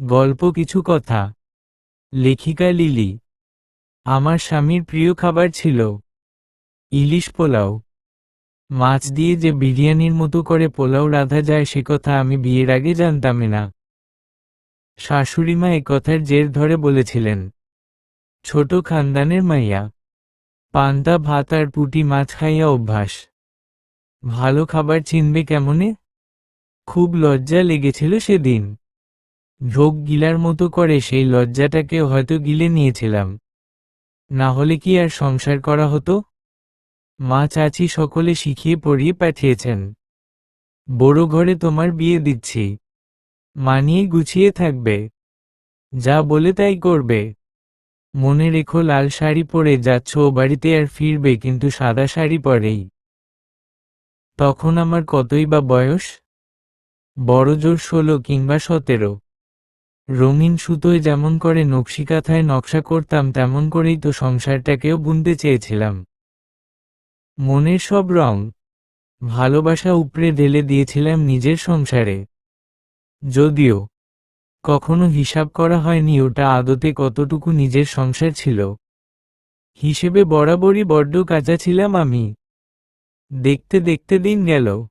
গল্প কিছু কথা। লেখিকা লিলি, আমার স্বামীর প্রিয় খাবার ছিল ইলিশ পোলাও। মাছ দিয়ে যে বিরিয়ানির মতো করে পোলাও রাধা যায় সে কথা আমি বিয়ের আগে জানতামই না। শাশুড়িমা কথার জের ধরে বলেছিলেন, ছোট খানদানের মাইয়া, পান্তা, ভাত আর পুটি মাছ খাইয়া অভ্যাস। ভালো খাবার চিনবে কেমনে? খুব লজ্জা লেগেছিল সেদিন। ঢোক গিলার মতো করে সেই লজ্জাটাকে হয়তো গিলে নিয়েছিলাম। না হলে কি আর সংসার করা হতো? মা চাচি সকলে শিখিয়ে পড়িয়ে পাঠিয়েছেন। বড় ঘরে তোমার বিয়ে দিচ্ছি। মানিয়ে গুছিয়ে থাকবে। যা বলে তাই করবে। মনে রেখো লাল শাড়ি পরে যাচ্ছ ও বাড়িতে আর ফিরবে কিন্তু সাদা শাড়ি পরেই। তখন আমার কতই বা বয়স? বড় জোর ষোলো কিংবা সতেরো। রঙিন সুতোয় যেমন করে নকশিকাথায় নকশা করতাম, তেমন করেই তো সংসারটাকেও বুনতে চেয়েছিলাম। মনের সব রং, ভালোবাসা উপড়ে ঢেলে দিয়েছিলাম নিজের সংসারে। যদিও, কখনো হিসাব করা হয়নি ওটা আদতে কতটুকু নিজের সংসার ছিল। হিসেবে বরাবরই বড্ড কাঁচা ছিলাম আমি। দেখতে দেখতে দিন গেল,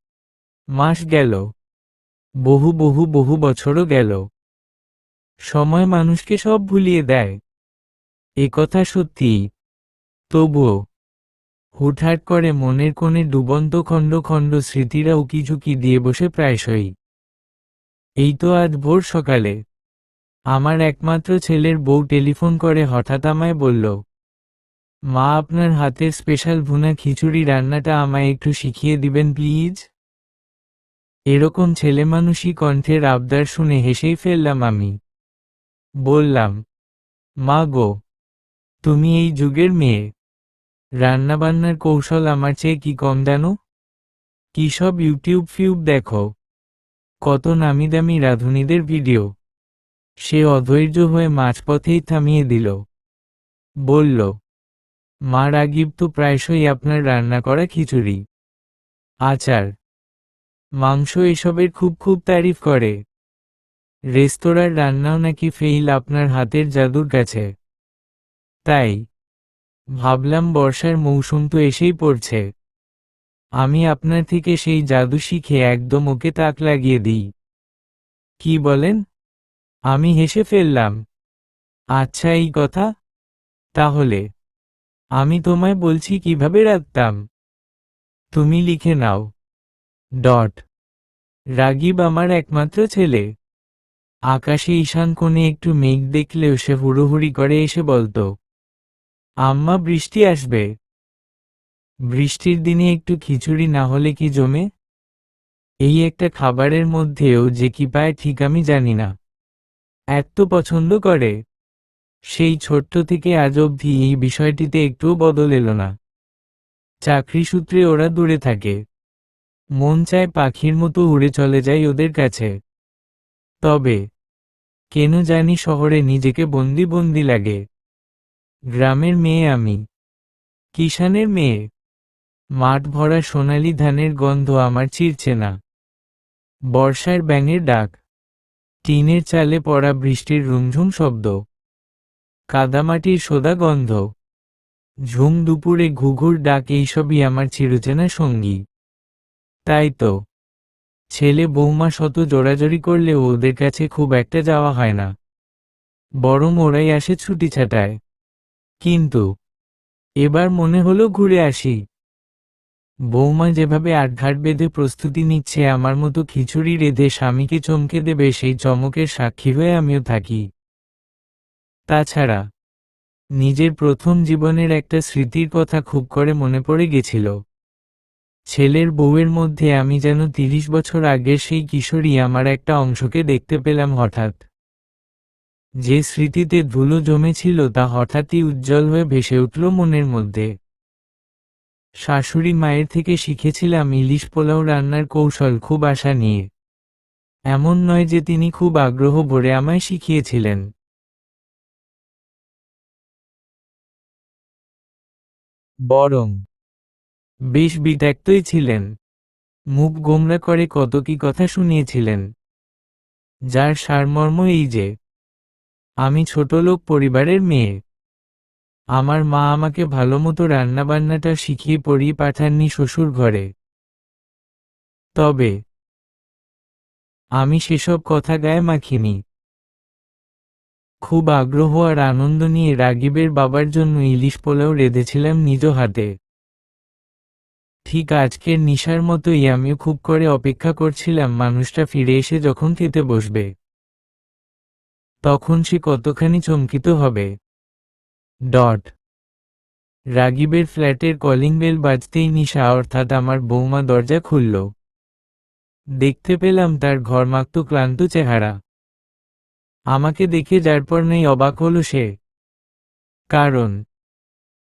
মাস গেল, বহু বহু বহু বছরও গেল। সময় মানুষকে সব ভুলিয়ে দেয়। এ কথা সত্যি। তবুও, হুটহাট করে মনের কোণে ডুবন্ত খণ্ড খণ্ড স্মৃতিরা উকিঝুঁকি দিয়ে বসে প্রায়শই। এই তো আজ ভোর সকালে। আমার একমাত্র ছেলের বউ টেলিফোন করে হঠাৎ আমায় বলল, মা, আপনার হাতের স্পেশাল ভুনা খিচুড়ি রান্নাটা আমায় একটু শিখিয়ে দিবেন প্লিজ? এরকম ছেলেমানুষই কণ্ঠের আবদার শুনে হেসেই ফেললাম আমি। বললাম, মা গো, তুমি এই যুগের মেয়ে। রান্নাবান্নার কৌশল আমার চেয়ে কি কম জানো? কি সব ইউটিউব ফিউব দেখো। কত নামি দামি রাঁধুনিদের ভিডিও। সে অধৈর্য হয়ে মাঝপথেই থামিয়ে দিল। বলল, মা রাগিব তো প্রায়শই আপনার রান্না করা খিচুড়ি। আচার। মাংস এসবের খুব খুব তারিফ করে। রেস্তোরাঁর রান্নাও নাকি ফেইল আপনার হাতের জাদুর কাছে। তাই, ভাবলাম বর্ষার মৌসুম তো এসেই পড়ছে। আমি আপনার থেকে সেই জাদু শিখে একদম ওকে তাক লাগিয়ে দিই। কি বলেন? আমি হেসে ফেললাম। আচ্ছা এই কথা? তাহলে, আমি তোমায় বলছি কীভাবে রাখতাম? তুমি লিখে নাও। ডট। রাগিব আমার একমাত্র ছেলে। আকাশে ঈশান কোণে একটু মেঘ দেখলেও সে হুড়োহুড়ি করে এসে বলতো, আম্মা, বৃষ্টি আসবে। বৃষ্টির দিনে একটু খিচুড়ি না হলে কি জমে? এই একটা খাবারের মধ্যেও যে কি পায় ঠিক আমি জানি না। এত পছন্দ করে। সেই ছোট্ট থেকে আজ অবধি এই বিষয়টিতে একটুও বদল এলো না। চাকরি সূত্রে ওরা দূরে থাকে। মন চায় পাখির মতো উড়ে চলে যায় ওদের কাছে। তবে কেন জানি শহরে নিজেকে বন্দি বন্দি লাগে। গ্রামের মেয়ে আমি। কিষানের মেয়ে। মাঠ ভরা সোনালি ধানের গন্ধ আমার চিরছে না। বর্ষার ব্যাঙের ডাক। টিনের চালে পড়া বৃষ্টির রুমঝুম শব্দ। কাদামাটির সোদা গন্ধ। ঝুম দুপুরে ঘুঘুর ডাক এইসবই আমার চিরচেনা সঙ্গী। তাই তো। ছেলে বৌমা শত জোড়াজড়ি করলেও ওদের কাছে খুব একটা যাওয়া হয় না। বরং ওরাই আসে ছুটি ছাটায়। কিন্তু এবার মনে হলো ঘুরে আসি। বৌমা যেভাবে আটঘাট বেঁধে প্রস্তুতি নিচ্ছে, আমার মতো খিচুড়ি রেধে স্বামীকে চমকে দেবে, সেই চমকের সাক্ষী হয়ে আমিও থাকি। তাছাড়া নিজের প্রথম জীবনের একটা স্মৃতির কথা খুব করে মনে পড়ে গেছিল। ছেলের বউয়ের মধ্যে আমি যেন তিরিশ বছর আগের সেই কিশোরী আমার একটা অংশকে দেখতে পেলাম হঠাৎ। যে স্মৃতিতে ধুলো জমেছিল তা হঠাৎই উজ্জ্বল হয়ে ভেসে উঠল মনের মধ্যে। শাশুড়ি মায়ের থেকে শিখেছিলাম ইলিশ পোলাও রান্নার কৌশল খুব আশা নিয়ে। এমন নয় যে তিনি খুব আগ্রহ ভরে আমায় শিখিয়েছিলেন। বরং বেশ বিত্যক্তই ছিলেন। মুখ গোমরা করে কত কি কথা শুনিয়েছিলেন। যার সারমর্ম এই যে, আমি ছোটলোক পরিবারের মেয়ে। আমার মা আমাকে ভালোমতো রান্নাবান্নাটা শিখিয়ে পড়িয়ে পাঠাননি শ্বশুর ঘরে। তবে, আমি সেসব কথা গায়ে মাখিনি। খুব আগ্রহ আর আনন্দ নিয়ে রাগিবের বাবার জন্য ইলিশ পোলাও রেঁধেছিলাম নিজ হাতে। ঠিক আজকের নিশার মতোই আমিও খুব করে অপেক্ষা করছিলাম মানুষটা ফিরে এসে যখন খেতে বসবে। তখন সে কতখানি চমকিত হবে। ডট। রাগিবের ফ্ল্যাটের কলিং বেল বাজতেই নিশা অর্থাৎ আমার বৌমা দরজা খুলল। দেখতে পেলাম তার ঘরমাক্ত ক্লান্ত চেহারা। আমাকে দেখে যার পর নেই অবাক হল সে। কারণ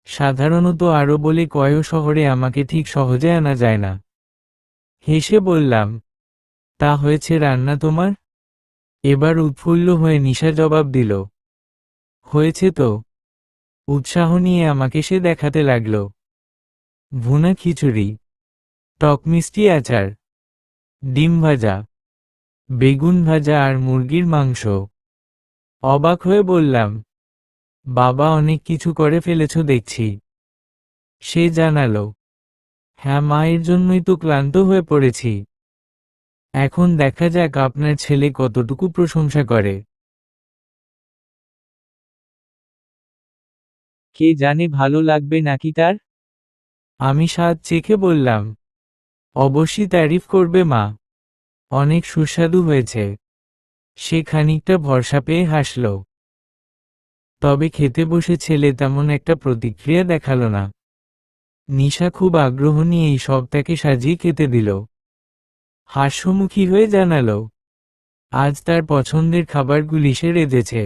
সাধারণত আরও বলে কয় শহরে আমাকে ঠিক সহজে আনা যায় না। হেসে বললাম, তা হয়েছে রান্না তোমার? এবার উৎফুল্ল হয়ে নিশা জবাব দিল, হয়েছে তো। উৎসাহ নিয়ে আমাকে সে দেখাতে লাগল। ভুনা খিচুড়ি, টক মিষ্টি আচার, ডিম ভাজা, বেগুন ভাজা আর মুরগির মাংস। অবাক হয়ে বললাম বাবা অনেক কিছু করে ফেলেছ দেখছি। সে জানালো হ্যাঁ মায়ের জন্যই তো ক্লান্ত হয়ে পড়েছি। এখন দেখা যাক আপনার ছেলে কতটুকু প্রশংসা করে। কে জানে ভালো লাগবে নাকি তার? আমি স্বাদ চেখে বললাম, অবশ্যই তারিফ করবে মা। অনেক সুস্বাদু হয়েছে। সে খানিকটা ভরসা পেয়ে হাসল। তবে খেতে বসে ছেলে তেমন একটা প্রতিক্রিয়া দেখাল না। নিশা খুব আগ্রহ নিয়ে এই সব তাকে সাজিয়ে খেতে দিল। হাস্যমুখী হয়ে জানালো, আজ তার পছন্দের খাবারগুলি সে রেঁধেছে।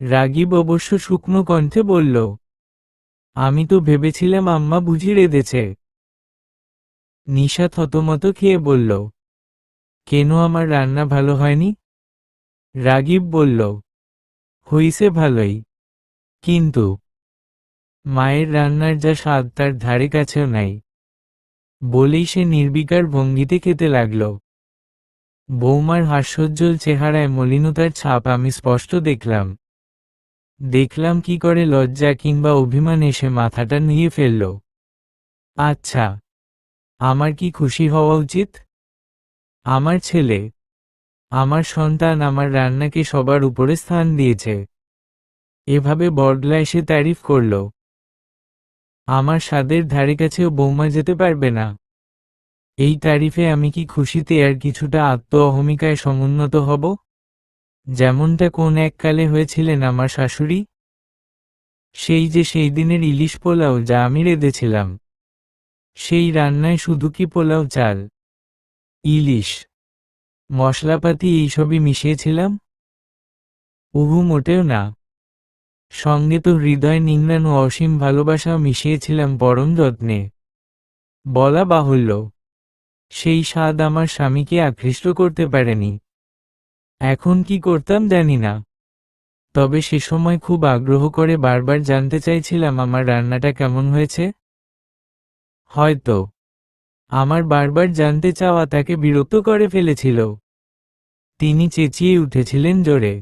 রাগিব অবশ্য শুকনো কণ্ঠে বলল, আমি তো ভেবেছিলাম আম্মা বুঝি রেঁধেছে। নিশা থতমত খেয়ে বলল, কেন আমার রান্না ভালো হয়নি? রাগিব বলল হইছে ভালোই। কিন্তু মায়ের রান্নার যা স্বাদ তার ধারে কাছেও নাই। বলেই সে নির্বিকার ভঙ্গিতে খেতে লাগল। বৌমার হাস্যোজ্জ্বল চেহারায় মলিনতার ছাপ আমি স্পষ্ট দেখলাম। দেখলাম কি করে লজ্জা কিংবা অভিমান এসে মাথাটা নিয়ে ফেলল। আচ্ছা আমার কি খুশি হওয়া উচিত? আমার ছেলে আমার সন্তান আমার রান্নাকে সবার উপরে স্থান দিয়েছে। এভাবে বদলা এসে তারিফ করল। আমার স্বাদের ধারে কাছেও বৌমা যেতে পারবে না। এই তারিফে আমি কি খুশিতে আর কিছুটা আত্ম অহমিকায় সমুন্নত হব? যেমনটা কোন এককালে হয়েছিলেন আমার শাশুড়ি। সেই যে সেই দিনের ইলিশ পোলাও যা আমি রেঁধেছিলাম। সেই রান্নায় শুধু কি পোলাও চাল? ইলিশ। মশলাপাতি এইসবই মিশিয়েছিলাম? উহু, মোটেও না। সঙ্গে তো হৃদয় নিংড়ানো অসীম ভালোবাসাও মিশিয়েছিলাম পরম যত্নে। বলা বাহুল্য, সেই স্বাদ আমার স্বামীকে আকৃষ্ট করতে পারেনি। এখন কি করতাম জানি না। তবে সে সময় খুব আগ্রহ করে বারবার জানতে চাইছিলাম আমার রান্নাটা কেমন হয়েছে। হয়তো, আমার বারবার জানতে চাওয়া তাকে বিরক্ত করে ফেলেছিল। তিনি চেঁচিয়ে উঠেছিলেন জোরে।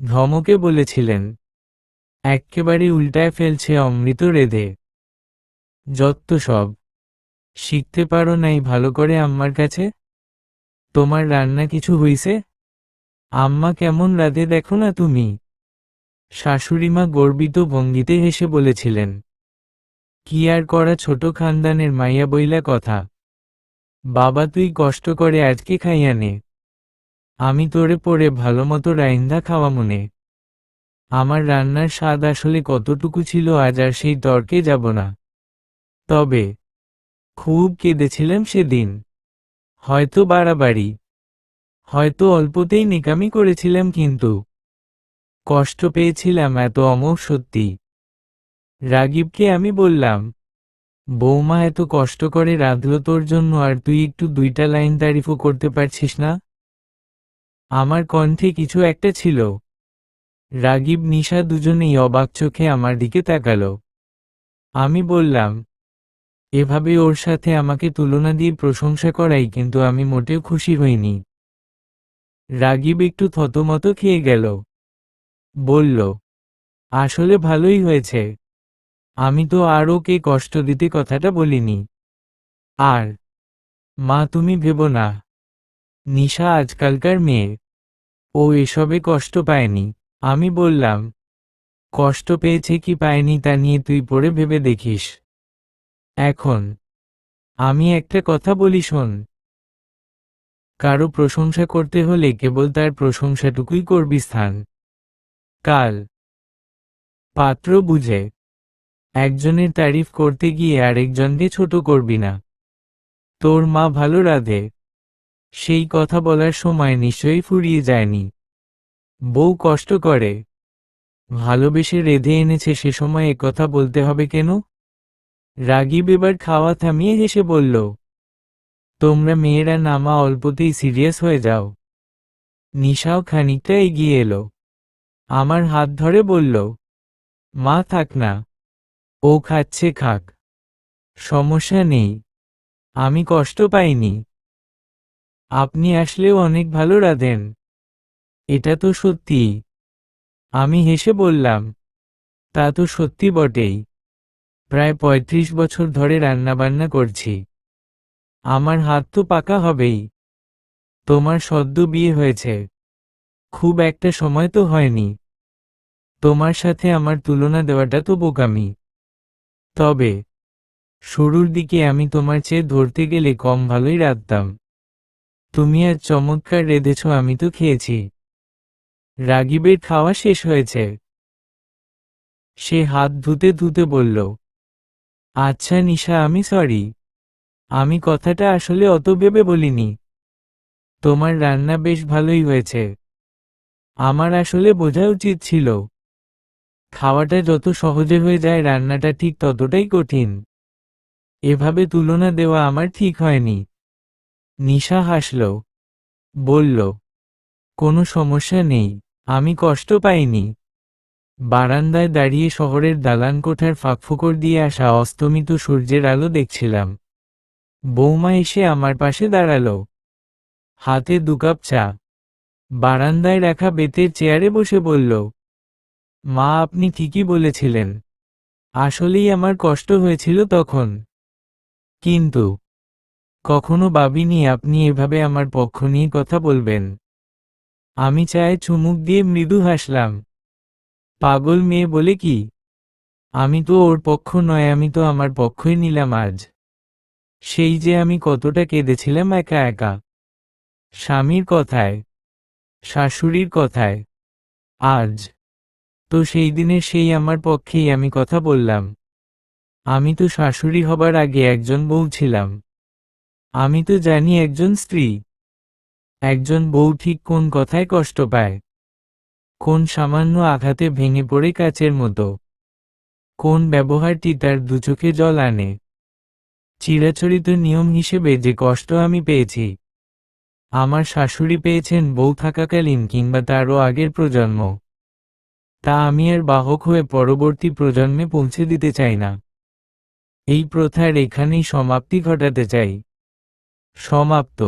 ধমকে বলেছিলেন, এক্কেবারে উল্টায় ফেলছে অমৃত রেধে যত্ত সব। শিখতে পারো নাই ভালো করে আম্মার কাছে। তোমার রান্না কিছু হইছে? আম্মা কেমন রাধে দেখো না তুমি। শাশুড়িমা গর্বিত ভঙ্গিতে হেসে বলেছিলেন, কি আর করা ছোট খানদানের মাইয়া বইলা কথা। বাবা তুই কষ্ট করে আজকে খাইয়া নে। আমি তোরে পরে ভালো মতো রাইন্দা খাওয়া মনে। আমার রান্নার স্বাদ আসলে কতটুকু ছিল আজ আর সেই তর্কে যাব না। তবে, খুব কেঁদেছিলাম সেদিন। হয়তো বাড়াবাড়ি। হয়তো অল্পতেই নিকামি করেছিলাম কিন্তু। কষ্ট পেয়েছিলাম এত অমোঘ সত্যি। রাগিবকে আমি বললাম, বৌমা এত কষ্ট করে রাঁধল তোর জন্য আর তুই একটু দুইটা লাইন তারিফও করতে পারছিস না? আমার কণ্ঠে কিছু একটা ছিল। রাগিব নিশা দুজনেই অবাক চোখে আমার দিকে তাকাল। আমি বললাম, এভাবে ওর সাথে আমাকে তুলনা দিয়ে প্রশংসা করাই কিন্তু আমি মোটেও খুশি হইনি। রাগিব একটু থতমত খেয়ে গেল। বলল, আসলে ভালোই হয়েছে। আমি তো আরও কে কষ্ট দিতে কথাটা বলিনি। আর, মা তুমি ভেবো না। নিশা আজকালকার মেয়ে। ও এসবে কষ্ট পায়নি। আমি বললাম, কষ্ট পেয়েছে কি পায়নি তা নিয়ে তুই পড়ে ভেবে দেখিস। এখন, আমি একটা কথা বলি শোন। কারও প্রশংসা করতে হলে কেবল তার প্রশংসাটুকুই করবি স্থান। কাল, পাত্র বুঝে, একজনের তারিফ করতে গিয়ে আরেকজনকে ছোট করবি না। তোর মা ভালো রাধে। সেই কথা বলার সময় নিশ্চয়ই ফুরিয়ে যায়নি। বউ কষ্ট করে। ভালোবেসে রেধে এনেছে সে সময় কথা বলতে হবে কেন? রাগিব এবার খাওয়া থামিয়ে হেসে বলল, তোমরা মেয়েরা নামা অল্পতেই সিরিয়াস হয়ে যাও। নিশাও খানিকটা এগিয়ে এলো। আমার হাত ধরে বলল, মা, থাক না। ও খাচ্ছে, খাক। সমস্যা নেই। আমি কষ্ট পাইনি। আপনি আসলেও অনেক ভালো রাধেন। এটা তো সত্যি। আমি হেসে বললাম, তা তো সত্যি বটেই। প্রায় ৩৫ বছর ধরে রান্নাবান্না করছি। আমার হাত তো পাকা হবেই। তোমার সদ্য বিয়ে হয়েছে। খুব একটা সময় তো হয়নি। তোমার সাথে আমার তুলনা দেওয়াটা তো বোকামি। তবে, শুরুর দিকে আমি তোমার চেয়ে ধরতে গেলে কম ভালোই রাখতাম তুমি আজ চমৎকার রেঁধেছ, আমি তো খেয়েছি। রাগিবের খাওয়া শেষ হয়েছে। সে হাত ধুতে ধুতে বলল আচ্ছা নিশা, আমি সরি আমি কথাটা আসলে অত ভেবে বলিনি। তোমার রান্না বেশ ভালোই হয়েছে। আমার আসলে বোঝা উচিত ছিল। খাওয়াটা যত সহজে হয়ে যায়, রান্নাটা ঠিক ততটাই কঠিন। এভাবে তুলনা দেওয়া আমার ঠিক হয়নি। নিশা হাসল, বলল, কোনো সমস্যা নেই, আমি কষ্ট পাইনি। বারান্দায় দাঁড়িয়ে শহরের দালান কোঠার ফাঁকফুকর দিয়ে আসা অস্তমিত সূর্যের আলো দেখছিলাম। বৌমা এসে আমার পাশে দাঁড়াল। হাতে দুকাপ চা। বারান্দায় রাখা বেতের চেয়ারে বসে বলল, মা, আপনি ঠিকই বলেছিলেন। আসলেই আমার কষ্ট হয়েছিল তখন। কিন্তু কখনো ভাবিনি আপনি এভাবে আমার পক্ষ নিয়ে কথা বলবেন। আমি চায়ে চুমুক দিয়ে মৃদু হাসলাম। পাগল মেয়ে বলে কি? আমি তো ওর পক্ষ নয়, আমি তো আমার পক্ষই নিলাম আজ। সেই যে আমি কতটা কেঁদেছিলাম একা একা। স্বামীর কথায়, শাশুড়ির কথায়, আজ। তো সেই দিনে সেই আমার পক্ষেই আমি কথা বললাম। আমি তো শাশুড়ি হবার আগে একজন বউ ছিলাম। আমি তো জানি একজন স্ত্রী। একজন বউ ঠিক কোন কথায় কষ্ট পায়? কোন সামান্য আঘাতে ভেঙে পড়ে কাচের মতো? কোন ব্যবহারটি তার দুচোখে জল আনে? চিরাচরিত নিয়ম হিসেবে যে কষ্ট আমি পেয়েছি, আমার শাশুড়ি পেয়েছেন বউ থাকাকালীন কিংবা তারও আগের প্রজন্ম, তা আমি আর বাহক হয়ে পরবর্তী প্রজন্মে পৌঁছে দিতে চাই না। এই প্রথার এখানেই সমাপ্তি ঘটাতে চাই। সমাপ্ত।